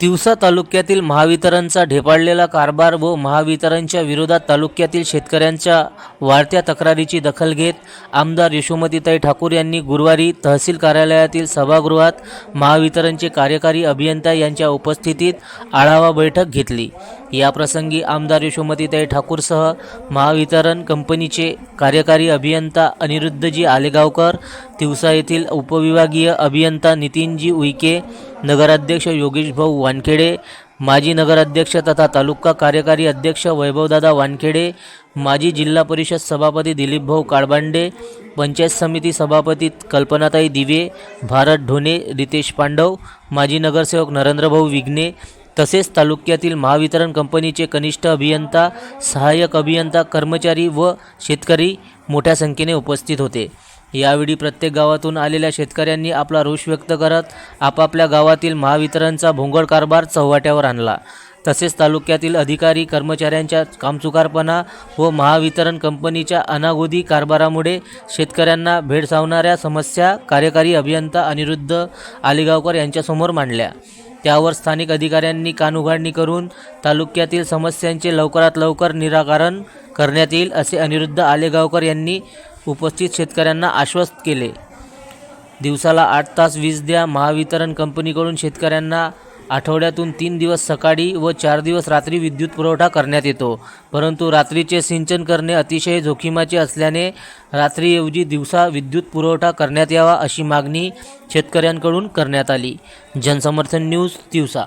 तिवसा तालुक्यातील महावितरणचा ढेपाळलेला कारभार व महावितरणच्या विरोधात तालुक्यातील शेतकऱ्यांच्या वाढत्या तक्रारीची दखल घेत आमदार यशोमतीताई ठाकूर यांनी गुरुवारी तहसील कार्यालयातील सभागृहात महावितरणचे कार्यकारी अभियंता यांच्या उपस्थितीत आढावा बैठक घेतली. याप्रसंगी आमदार यशोमतीताई ठाकूरसह महावितरण कंपनीचे कार्यकारी अभियंता अनिरुद्धजी आलेगावकर तिवसा येथील उपविभागीय अभियंता नितीनजी उईके नगराध्यक्ष योगेश भाऊ वानखेडे माजी नगराध्यक्ष तथा तालुका कार्यकारी अध्यक्ष वैभवदादा वानखेडे माजी जिल्हा परिषद सभापती दिलीपभाऊ काळबांडे पंचायत समिती सभापती कल्पनाताई दिवे भारत ढोणे रितेश पांडव माजी नगरसेवक नरेंद्रभाऊ विघ्ने तसेच तालुक्यातील महावितरण कंपनीचे कनिष्ठ अभियंता सहाय्यक अभियंता कर्मचारी व शेतकरी मोठ्या संख्येने उपस्थित होते. यावेळी प्रत्येक गावातून आलेल्या शेतकऱ्यांनी आपला रोष व्यक्त करत आपापल्या गावातील महावितरणचा भोंगळ कारभार चव्हाट्यावर आणला. तसेच तालुक्यातील अधिकारी कर्मचाऱ्यांच्या कामचुकारपणा व महावितरण कंपनीच्या अनागोदी कारभारामुळे शेतकऱ्यांना भेडसावणाऱ्या समस्या कार्यकारी अभियंता अनिरुद्ध आलेगावकर यांच्यासमोर मांडल्या. त्यावर स्थानिक अधिकाऱ्यांनी कानउघाडणी करून तालुक्यातील समस्यांचे लवकरात लवकर निराकरण करण्यात येईल असे अनिरुद्ध आलेगावकर यांनी उपस्थित शेतकऱ्यांना आश्वस्त केले. दिवसाला आठ तास वीज द्या महावितरण कंपनीकडून शेतकऱ्यांना आठवड्यातून तीन दिवस सकाळी व चार दिवस रात्री विद्युत पुरवठा करण्यात येतो. परंतु रात्रीचे सिंचन करणे अतिशय जोखीमाचे असल्याने रात्रीऐवजी दिवसा विद्युत पुरवठा करण्यात यावा अशी मागणी शेतकऱ्यांकडून करण्यात आली. जनसमर्थन न्यूज दिवसा